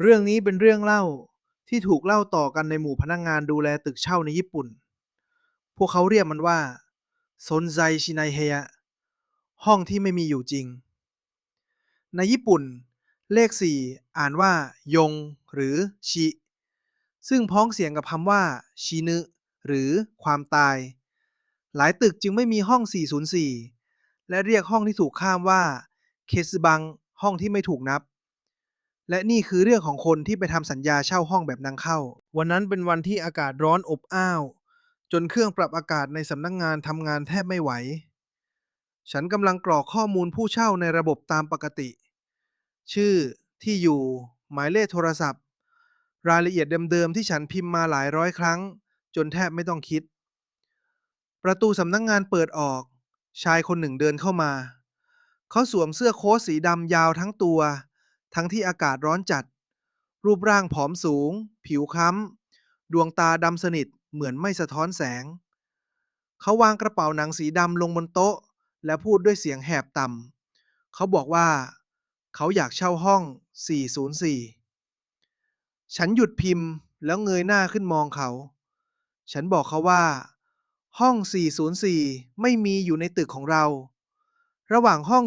เรื่องนี้เป็นเรื่องเล่าที่ถูกเล่าต่อกันในหมู่พนักงานดูแลตึกเช่าในญี่ปุ่น พวกเขาเรียกมันว่าซนไซชิไนเฮยะห้องที่ไม่มีอยู่จริง ในญี่ปุ่น เลขสี่อ่านว่า ยง หรือชิ ซึ่งพ้องเสียงกับคำว่า ชินึ หรือความตาย หลายตึกจึงไม่มีห้อง 404 และเรียกห้องที่ถูกข้ามว่า เคซึบัง ห้องที่ไม่ถูกนับ และนี่คือเรื่องของคนที่ไปทำสัญญาเช่าห้องแบบนางเข้า วันนั้นเป็นวันที่อากาศร้อนอบอ้าว จนเครื่องปรับอากาศในสำนักงงานทำงานแทบไม่ไหว ฉันกำลังกรอกข้อมูลผู้เช่าในระบบตามปกติ ชื่อที่อยู่ หมายเลขโทรศัพท์ รายละเอียดเดิมๆที่ฉันพิมพ์มาหลายร้อยครั้ง จนแทบไม่ต้องคิด ประตูสำนักงงานเปิดออก ชายคนหนึ่งเดินเข้ามา เขาสวมเสื้อโค้ทสีดำยาวทั้งตัว ทั้งที่อากาศร้อนจัด รูปร่างผอมสูง ผิวค้ำ ดวงตาดำสนิทเหมือนไม่สะท้อนแสง เขาวางกระเป๋าหนังสีดำลงบนโต๊ะ และพูดด้วยเสียงแหบต่ำ เขาบอกว่า เขาอยากเช่าห้อง 404 ฉันหยุดพิมพ์แล้วเงยหน้าขึ้นมองเขา ฉันบอกเขาว่า ห้อง 404 ไม่มีอยู่ในตึกของเรา ระหว่างห้อง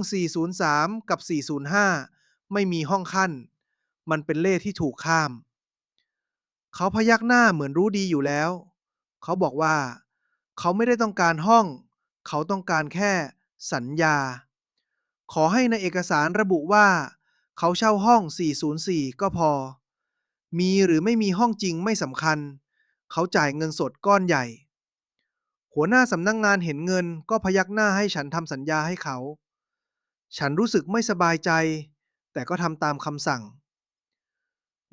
403 กับ 405 ไม่มีห้องขั้น มันเป็นเลขที่ถูกข้าม เขาพยักหน้าเหมือนรู้ดีอยู่แล้ว เขาบอกว่า เขาไม่ได้ต้องการห้อง เขาต้องการแค่สัญญา ขอให้ในเอกสารระบุว่า เขาเช่าห้อง 404 ก็พอ มีหรือไม่มีห้องจริงไม่สำคัญ เขาจ่ายเงินสดก้อนใหญ่ หัวหน้าสำนักงงานเห็นเงินก็พยักหน้าให้ฉันทำสัญญาให้เขา ฉันรู้สึกไม่สบายใจ แต่ก็ทำตามคำสั่ง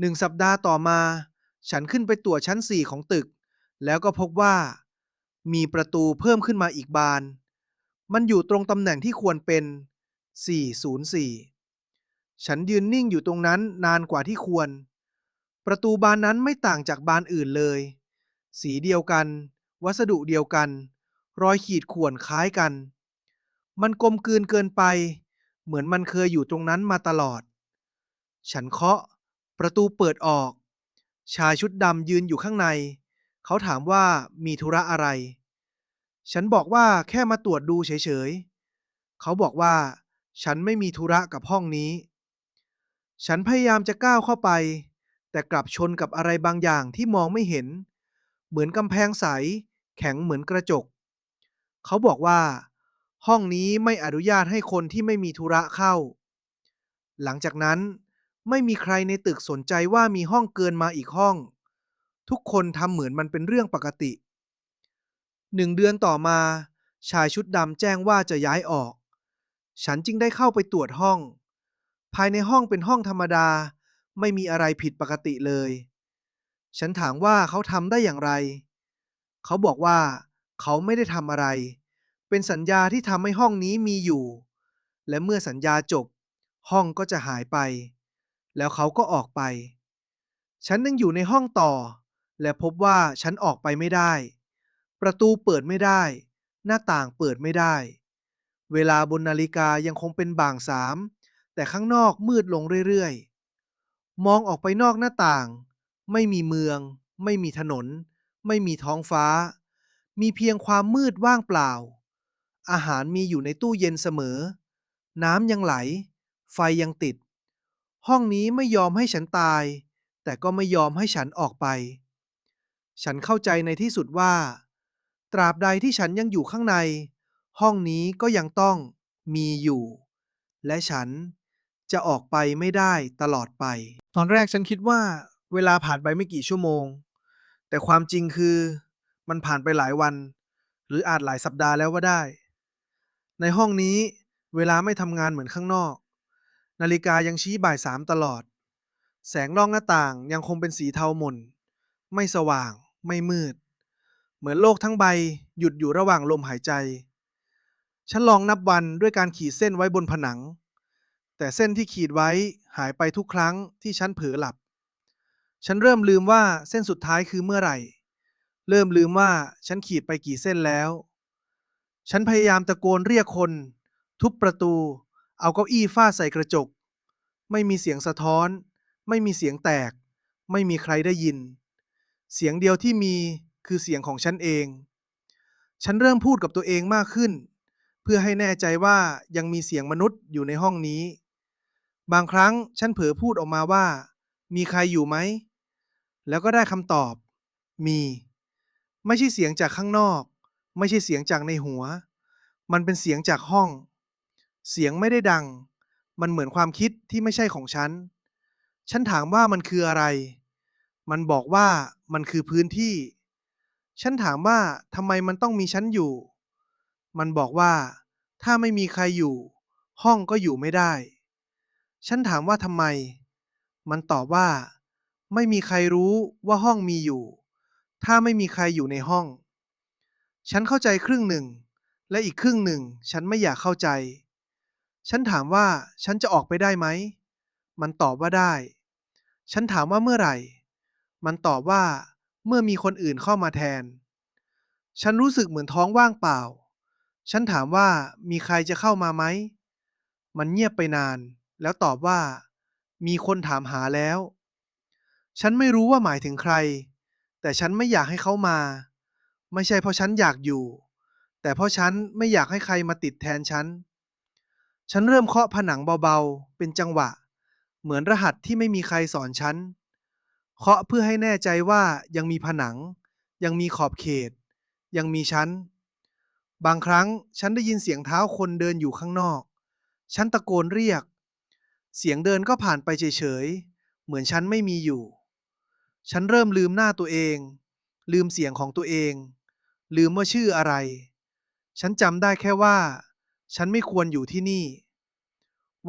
หนึ่งสัปดาห์ต่อมา ฉันขึ้นไปตรวจชั้นสี่ของตึก แล้วก็พบว่า มีประตูเพิ่มขึ้นมาอีกบาน มันอยู่ตรงตำแหน่งที่ควรเป็น 404 ฉันยืนนิ่งอยู่ตรงนั้นนานกว่าที่ควร ประตูบานนั้นไม่ต่างจากบานอื่นเลย สีเดียวกัน วัสดุเดียวกัน รอยขีดข่วนคล้ายกัน มันกลมกลืนเกินไป เหมือนมันเคยอยู่ตรงนั้นมาตลอด ฉันเคาะ ประตูเปิดออก ชายชุดดำยืนอยู่ข้างใน เขาถามว่ามีธุระอะไร ฉันบอกว่าแค่มาตรวจดูเฉยๆ เขาบอกว่า ฉันไม่มีธุระกับห้องนี้ ฉันพยายามจะก้าวเข้าไป แต่กลับชนกับอะไรบางอย่างที่มองไม่เห็น เหมือนกำแพงใส แข็งเหมือนกระจก เขาบอกว่า ห้องนี้ไม่อนุญาตให้คนที่ไม่มีธุระเข้า หลังจากนั้นไม่มีใครในตึกสนใจว่ามีห้องเกินมาอีกห้อง ทุกคนทำเหมือนมันเป็นเรื่องปกติ หนึ่งเดือนต่อมา ชายชุดดำแจ้งว่าจะย้ายออก ฉันจึงได้เข้าไปตรวจห้อง ภายในห้องเป็นห้องธรรมดา ไม่มีอะไรผิดปกติเลย ฉันถามว่าเขาทำได้อย่างไร เขาบอกว่าเขาไม่ได้ทำอะไร เป็นสัญญาที่ทำให้ห้องนี้มีอยู่ และเมื่อสัญญาจบ ห้องก็จะหายไป แล้วเขาก็ออกไป ฉันยังอยู่ในห้องต่อ และพบว่าฉันออกไปไม่ได้ ประตูเปิดไม่ได้ หน้าต่างเปิดไม่ได้ เวลาบนนาฬิกายังคงเป็นบ่างสาม แต่ข้างนอกมืดลงเรื่อยๆ มองออกไปนอกหน้าต่าง ไม่มีเมือง ไม่มีถนน ไม่มีท้องฟ้า มีเพียงความมืดว่างเปล่า อาหารมีอยู่ในตู้เย็นเสมอ น้ำยังไหล ไฟยังติด ห้องนี้ไม่ยอมให้ฉันตาย แต่ก็ไม่ยอมให้ฉันออกไป ฉันเข้าใจในที่สุดว่า ตราบใดที่ฉันยังอยู่ข้างใน ห้องนี้ก็ยังต้องมีอยู่ และฉันจะออกไปไม่ได้ตลอดไป ตอนแรกฉันคิดว่า เวลาผ่านไปไม่กี่ชั่วโมง แต่ความจริงคือ มันผ่านไปหลายวัน หรืออาจหลายสัปดาห์แล้วว่าได้ ในห้องนี้เวลาไม่ทำงานเหมือนข้างนอก นาฬิกายังชี้บ่ายสามตลอด แสงนอกหน้าต่างยังคงเป็นสีเทาหม่น ไม่สว่าง ไม่มืด เหมือนโลกทั้งใบหยุดอยู่ระหว่างลมหายใจ ฉันลองนับวันด้วยการขีดเส้นไว้บนผนัง แต่เส้นที่ขีดไว้หายไปทุกครั้งที่ฉันเผลอหลับ ฉันเริ่มลืมว่าเส้นสุดท้ายคือเมื่อไหร่ เริ่มลืมว่าฉันขีดไปกี่เส้นแล้ว ฉันพยายามตะโกนเรียกคน ทุบประตู เอาเก้าอี้ฟาดใส่กระจก ไม่มีเสียงสะท้อน ไม่มีเสียงแตก ไม่มีใครได้ยิน เสียงเดียวที่มีคือเสียงของฉันเอง ฉันเริ่มพูดกับตัวเองมากขึ้น เพื่อให้แน่ใจว่ายังมีเสียงมนุษย์อยู่ในห้องนี้ บางครั้งฉันเผลอพูดออกมาว่า มีใครอยู่ไหม แล้วก็ได้คำตอบ มี ไม่ใช่เสียงจากข้างนอก ไม่ใช่เสียงจากในหัว มันเป็นเสียงจากห้อง เสียงไม่ได้ดัง มันเหมือนความคิดที่ไม่ใช่ของฉัน ฉันถามว่ามันคืออะไร มันบอกว่ามันคือพื้นที่ ฉันถามว่าทำไมมันต้องมีฉันอยู่ มันบอกว่า ถ้าไม่มีใครอยู่ ห้องก็อยู่ไม่ได้ ฉันถามว่าทำไม มันตอบว่า ไม่มีใครรู้ว่าห้องมีอยู่ ถ้าไม่มีใครอยู่ในห้อง ฉันเข้าใจครึ่งหนึ่ง และอีกครึ่งหนึ่ง ฉันไม่อยากเข้าใจ ฉันถามว่าฉันจะออกไปได้ไหม มันตอบว่าได้ ฉันถามว่าเมื่อไหร่ มันตอบว่า เมื่อมีคนอื่นเข้ามาแทน ฉันรู้สึกเหมือนท้องว่างเปล่า ฉันถามว่ามีใครจะเข้ามาไหม มันเงียบไปนาน แล้วตอบว่า มีคนถามหาแล้ว ฉันไม่รู้ว่าหมายถึงใคร แต่ฉันไม่อยากให้เขามา ไม่ใช่เพราะฉันอยากอยู่ แต่เพราะฉันไม่อยากให้ใครมาติดแทนฉัน ฉันเริ่มเคาะผนังเบาๆ เป็นจังหวะ เหมือนรหัสที่ไม่มีใครสอนฉัน เคาะเพื่อให้แน่ใจว่ายังมีผนัง ยังมีขอบเขต ยังมีฉัน บางครั้งฉันได้ยินเสียงเท้าคนเดินอยู่ข้างนอก ฉันตะโกนเรียก เสียงเดินก็ผ่านไปเฉยๆ เหมือนฉันไม่มีอยู่ ฉันเริ่มลืมหน้าตัวเอง ลืมเสียงของตัวเอง ลืมว่าชื่ออะไร ฉันจำได้แค่ว่า ฉันไม่ควรอยู่ที่นี่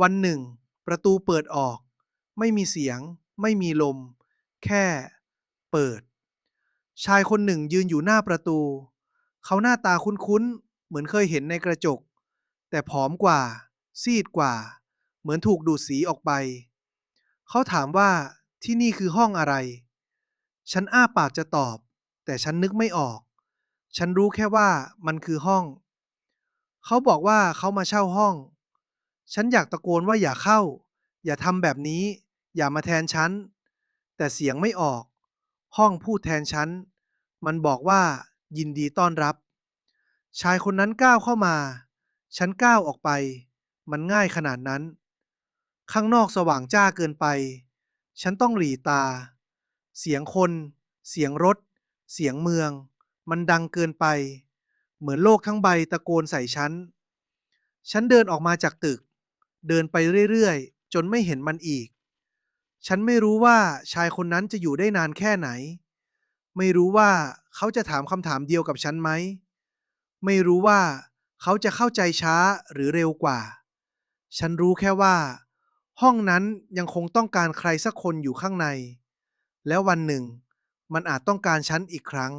วันหนึ่ง ประตูเปิดออก ไม่มีเสียง ไม่มีลม แค่ เปิด ชายคนหนึ่งยืนอยู่หน้าประตู เขาหน้าตาคุ้นๆ เหมือนเคยเห็นในกระจก แต่ผอมกว่า ซีดกว่า เหมือนถูกดูดสีออกไป เขาถามว่าที่นี่คือห้องอะไร ฉันอ้าปากจะตอบ แต่ฉันนึกไม่ออก ฉันรู้แค่ว่ามันคือห้อง เขาบอกว่าเขามาเช่าห้อง ฉันอยากตะโกนว่าอย่าเข้า อย่าทำแบบนี้ อย่ามาแทนฉัน แต่เสียงไม่ออก ห้องพูดแทนฉัน มันบอกว่ายินดีต้อนรับ ชายคนนั้นก้าวเข้ามา ฉันก้าวออกไป มันง่ายขนาดนั้น ข้างนอกสว่างจ้าเกินไป ฉันต้องหลีตา เสียงคน เสียงรถ เสียงเมือง มันดังเกินไป เหมือนโลกทั้งใบตะโกนใส่ฉัน ฉันเดินออกมาจากตึก เดินไปเรื่อยๆ จนไม่เห็นมันอีก ฉันไม่รู้ว่าชายคนนั้นจะอยู่ได้นานแค่ไหน ไม่รู้ว่าเขาจะถามคำถามเดียวกับฉันไหม ไม่รู้ว่าเขาจะเข้าใจช้าหรือเร็วกว่า ฉันรู้แค่ว่า ห้องนั้นยังคงต้องการใครสักคนอยู่ข้างใน แล้ววันหนึ่ง มันอาจต้องการฉันอีกครั้ง